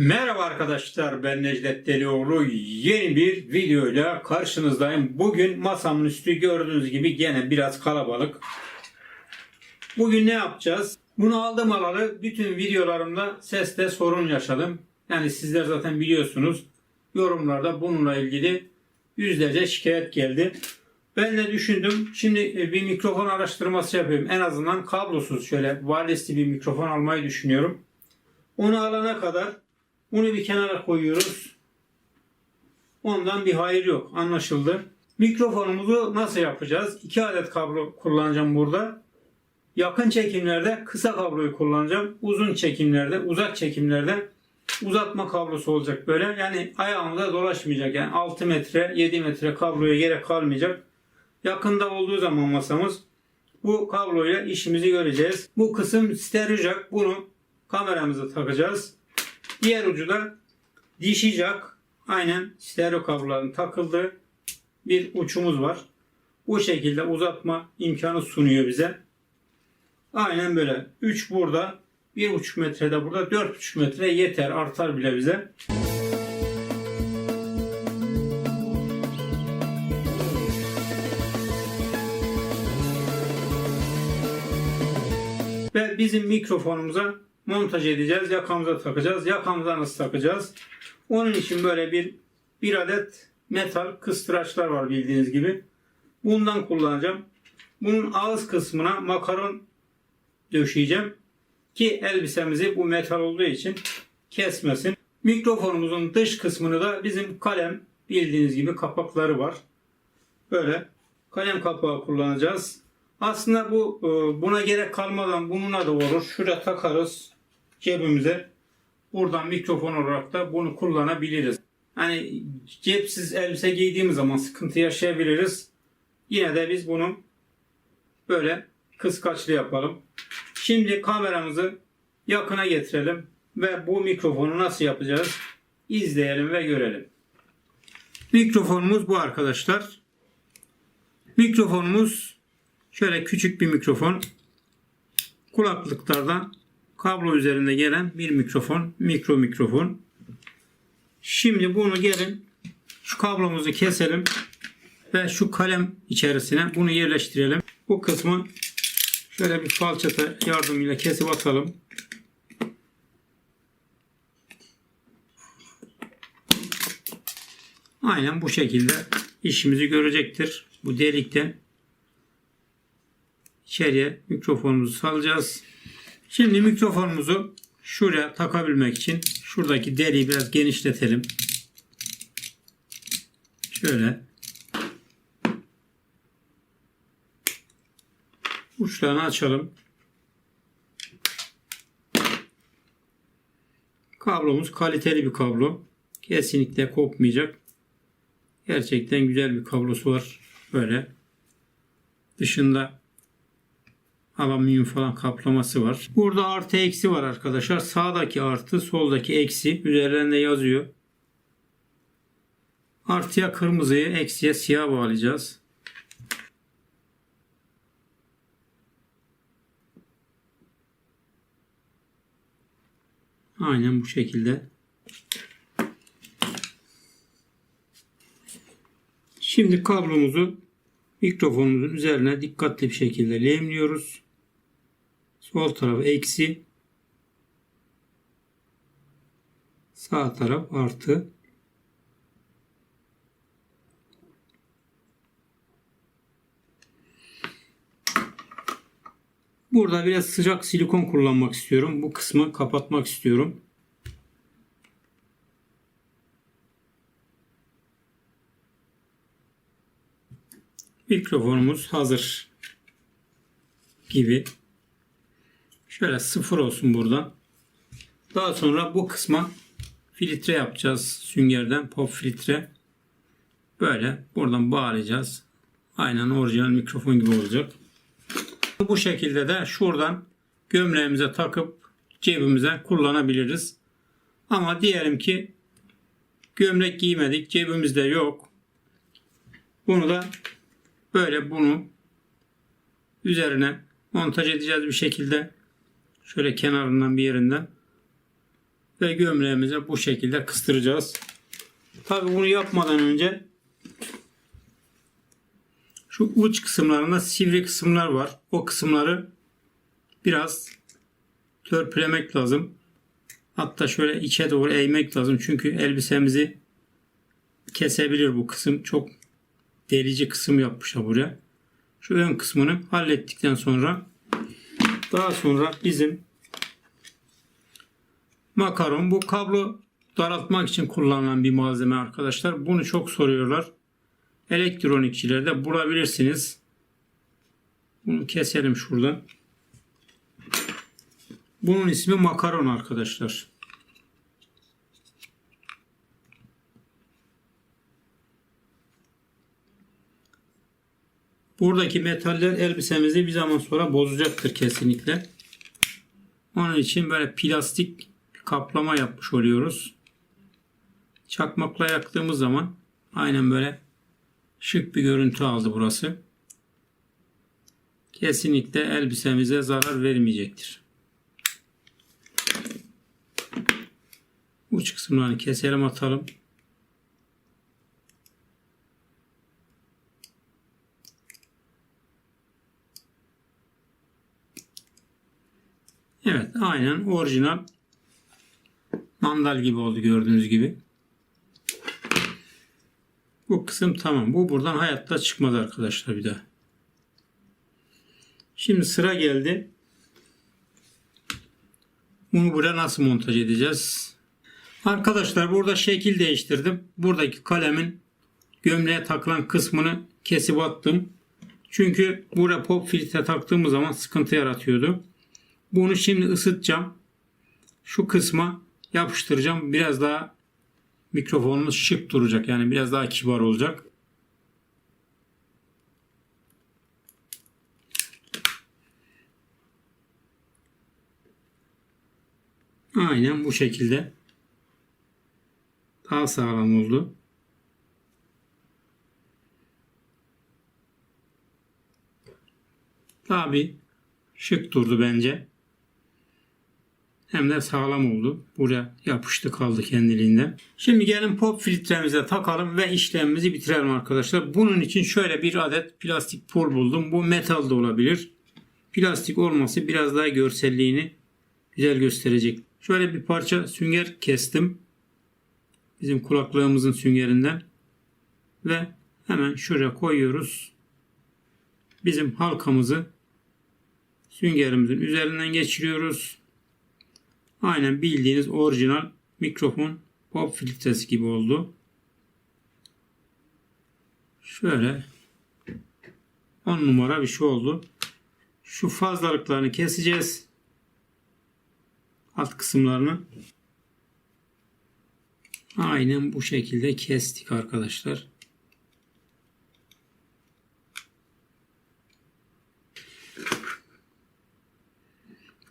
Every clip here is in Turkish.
Merhaba arkadaşlar ben Necdet Delioğlu yeni bir videoyla karşınızdayım. Bugün masamın üstü gördüğünüz gibi gene biraz kalabalık. Bugün ne yapacağız? Bunu aldım alalı bütün videolarımda seste sorun yaşadım. Yani sizler zaten biliyorsunuz yorumlarda bununla ilgili yüzlerce şikayet geldi. Ben de düşündüm şimdi e, bir mikrofon araştırması yapayım. En azından kablosuz şöyle wireless'li bir mikrofon almayı düşünüyorum. Onu alana kadar bunu bir kenara koyuyoruz. Ondan bir hayır yok. Anlaşıldı. Mikrofonumuzu nasıl yapacağız? İki adet kablo kullanacağım burada. Yakın çekimlerde kısa kabloyu kullanacağım. Uzun çekimlerde, uzak çekimlerde uzatma kablosu olacak böyle. Yani ayağımda dolaşmayacak. Yani 6 metre, 7 metre kabloya gerek kalmayacak. Yakında olduğu zaman masamız bu kabloyla işimizi göreceğiz. Bu kısım stereo jack. Bunu kameramıza takacağız. Diğer ucu da dişi jack. Aynen stereo kabloların takıldığı bir uçumuz var. Bu şekilde uzatma imkanı sunuyor bize. Aynen böyle. 3 burada, 1,5 metrede burada, 4,5 metre yeter. Artar bile bize. Ve bizim mikrofonumuza montaj edeceğiz. Yakamıza takacağız. Yakamıza nasıl takacağız? Onun için böyle bir bir adet metal kıstıraçlar var bildiğiniz gibi. Bundan kullanacağım. Bunun ağız kısmına makaron döşeyeceğim ki elbisemizi bu metal olduğu için kesmesin. Mikrofonumuzun dış kısmını da bizim kalem bildiğiniz gibi kapakları var. Böyle kalem kapağı kullanacağız. Aslında bu e, buna gerek kalmadan bununla da olur. Şuraya takarız cebimize. Buradan mikrofon olarak da bunu kullanabiliriz. Hani cepsiz elbise giydiğimiz zaman sıkıntı yaşayabiliriz. Yine de biz bunu böyle kıskaçlı yapalım. Şimdi kameramızı yakına getirelim ve bu mikrofonu nasıl yapacağız izleyelim ve görelim. Mikrofonumuz bu arkadaşlar. Mikrofonumuz şöyle küçük bir mikrofon. Kulaklıklardan kablo üzerinde gelen bir mikrofon, mikro mikrofon. Şimdi bunu gelin şu kablomuzu keselim ve şu kalem içerisine bunu yerleştirelim. Bu kısmı şöyle bir falçata yardımıyla kesip atalım. Aynen bu şekilde işimizi görecektir. Bu delikten içeriye mikrofonumuzu salacağız. Şimdi mikrofonumuzu şuraya takabilmek için şuradaki deriyi biraz genişletelim. Şöyle. Uçlarını açalım. Kablomuz kaliteli bir kablo. Kesinlikle kopmayacak. Gerçekten güzel bir kablosu var. Böyle. Dışında alüminyum falan kaplaması var. Burada artı eksi var arkadaşlar. Sağdaki artı, soldaki eksi. Üzerlerinde yazıyor. Artıya kırmızıyı, eksiye siyah bağlayacağız. Aynen bu şekilde. Şimdi kablomuzu mikrofonumuzun üzerine dikkatli bir şekilde lehimliyoruz. Sol taraf eksi. Sağ taraf artı. Burada biraz sıcak silikon kullanmak istiyorum. Bu kısmı kapatmak istiyorum. Mikrofonumuz hazır gibi. Şöyle sıfır olsun buradan. Daha sonra bu kısma filtre yapacağız süngerden pop filtre. Böyle buradan bağlayacağız. Aynen orijinal mikrofon gibi olacak. Bu şekilde de şuradan gömleğimize takıp cebimize kullanabiliriz. Ama diyelim ki gömlek giymedik cebimizde yok. Bunu da böyle bunu üzerine montaj edeceğiz bir şekilde. Şöyle kenarından bir yerinden. Ve gömleğimize bu şekilde kıstıracağız. Tabi bunu yapmadan önce şu uç kısımlarında sivri kısımlar var. O kısımları biraz törpülemek lazım. Hatta şöyle içe doğru eğmek lazım. Çünkü elbisemizi kesebilir bu kısım. Çok delici kısım yapmışlar buraya. Şu ön kısmını hallettikten sonra daha sonra bizim makaron bu kablo daraltmak için kullanılan bir malzeme arkadaşlar. Bunu çok soruyorlar. Elektronikçilerde bulabilirsiniz. Bunu keselim şuradan. Bunun ismi makaron arkadaşlar. Buradaki metaller elbisemizi bir zaman sonra bozacaktır kesinlikle. Onun için böyle plastik bir kaplama yapmış oluyoruz. Çakmakla yaktığımız zaman aynen böyle şık bir görüntü aldı burası. Kesinlikle elbisemize zarar vermeyecektir. Uç kısımlarını keselim atalım. Evet aynen orijinal mandal gibi oldu gördüğünüz gibi. Bu kısım tamam. Bu buradan hayatta çıkmaz arkadaşlar bir daha. Şimdi sıra geldi. Bunu buraya nasıl montaj edeceğiz? Arkadaşlar burada şekil değiştirdim. Buradaki kalemin gömleğe takılan kısmını kesip attım. Çünkü buraya pop filtre taktığımız zaman sıkıntı yaratıyordu. Bunu şimdi ısıtacağım. Şu kısma yapıştıracağım. Biraz daha mikrofonumuz şık duracak. Yani biraz daha kibar olacak. Aynen bu şekilde. Daha sağlam oldu. Daha bir şık durdu bence. Hem de sağlam oldu. Buraya yapıştı kaldı kendiliğinden. Şimdi gelin pop filtremize takalım ve işlemimizi bitirelim arkadaşlar. Bunun için şöyle bir adet plastik pul buldum. Bu metal de olabilir. Plastik olması biraz daha görselliğini güzel gösterecek. Şöyle bir parça sünger kestim. Bizim kulaklığımızın süngerinden. Ve hemen şuraya koyuyoruz. Bizim halkamızı süngerimizin üzerinden geçiriyoruz. Aynen bildiğiniz orijinal mikrofon pop filtresi gibi oldu. Şöyle 10 numara bir şey oldu. Şu fazlalıklarını keseceğiz. Alt kısımlarını. Aynen bu şekilde kestik arkadaşlar.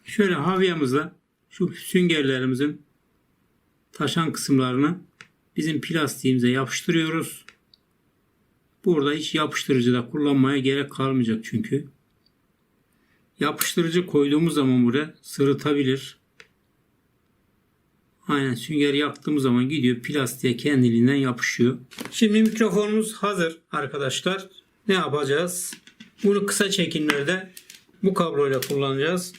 Şöyle havyamızla şu süngerlerimizin taşan kısımlarını bizim plastiğimize yapıştırıyoruz. Burada hiç yapıştırıcı da kullanmaya gerek kalmayacak çünkü. Yapıştırıcı koyduğumuz zaman buraya sırıtabilir. Aynen sünger yaktığımız zaman gidiyor plastiğe kendiliğinden yapışıyor. Şimdi mikrofonumuz hazır arkadaşlar. Ne yapacağız? Bunu kısa çekimlerde bu kabloyla kullanacağız.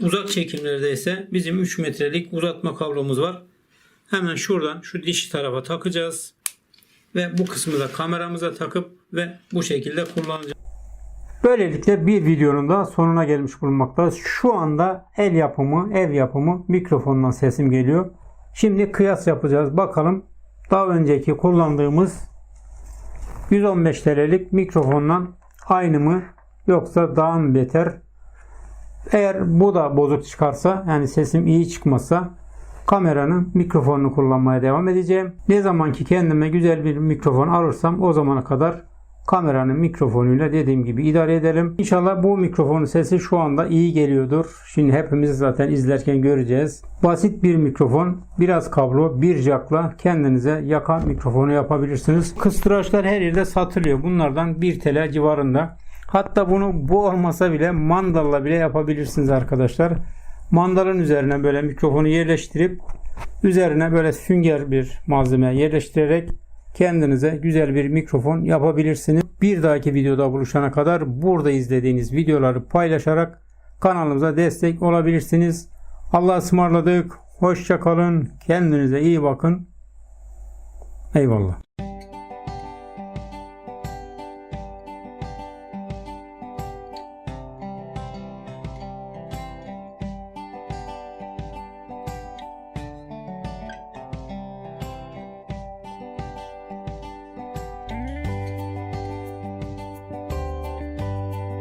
Uzak çekimlerde ise bizim 3 metrelik uzatma kablomuz var. Hemen şuradan şu dişi tarafa takacağız. Ve bu kısmı da kameramıza takıp ve bu şekilde kullanacağız. Böylelikle bir videonun da sonuna gelmiş bulunmaktayız. Şu anda el yapımı, ev yapımı mikrofondan sesim geliyor. Şimdi kıyas yapacağız. Bakalım daha önceki kullandığımız 115 TL'lik mikrofondan aynı mı yoksa daha mı beter? Eğer bu da bozuk çıkarsa yani sesim iyi çıkmazsa kameranın mikrofonunu kullanmaya devam edeceğim. Ne zaman ki kendime güzel bir mikrofon alırsam o zamana kadar kameranın mikrofonuyla dediğim gibi idare edelim. İnşallah bu mikrofonun sesi şu anda iyi geliyordur. Şimdi hepimiz zaten izlerken göreceğiz. Basit bir mikrofon, biraz kablo, bir jackla kendinize yakan mikrofonu yapabilirsiniz. Kıstıraçlar her yerde satılıyor. Bunlardan 1 TL civarında. Hatta bunu bu olmasa bile mandalla bile yapabilirsiniz arkadaşlar. Mandalın üzerine böyle mikrofonu yerleştirip Üzerine böyle sünger bir malzeme yerleştirerek kendinize güzel bir mikrofon yapabilirsiniz. Bir dahaki videoda buluşana kadar burada izlediğiniz videoları paylaşarak kanalımıza destek olabilirsiniz. Allah'a ısmarladık. Hoşça kalın. Kendinize iyi bakın. Eyvallah.